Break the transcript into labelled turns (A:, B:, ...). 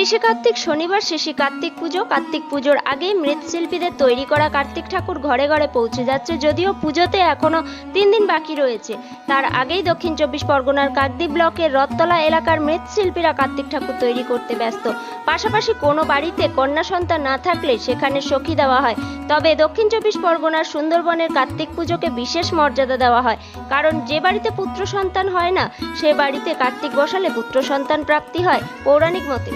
A: তিরিশে কার্তিক শনিবার শেষে কার্তিক পুজো। কার্তিক পুজোর আগেই মৃৎশিল্পীদের তৈরি করা কার্তিক ঠাকুর ঘরে ঘরে পৌঁছে যাচ্ছে, যদিও পুজোতে এখনও তিন দিন বাকি রয়েছে। তার আগেই দক্ষিণ চব্বিশ পরগনার কাকদ্বীপ ব্লকের রথতলা এলাকার মৃৎশিল্পীরা কার্তিক ঠাকুর তৈরি করতে ব্যস্ত। পাশাপাশি কোনো বাড়িতে কন্যা সন্তান না থাকলে সেখানে সখী দেওয়া হয়। তবে দক্ষিণ চব্বিশ পরগনার সুন্দরবনের কার্তিক পুজোকে বিশেষ মর্যাদা দেওয়া হয়। কারণ যে বাড়িতে পুত্র সন্তান হয় না, সে বাড়িতে কার্তিক বসালে পুত্র সন্তান প্রাপ্তি হয়, পৌরাণিক মতে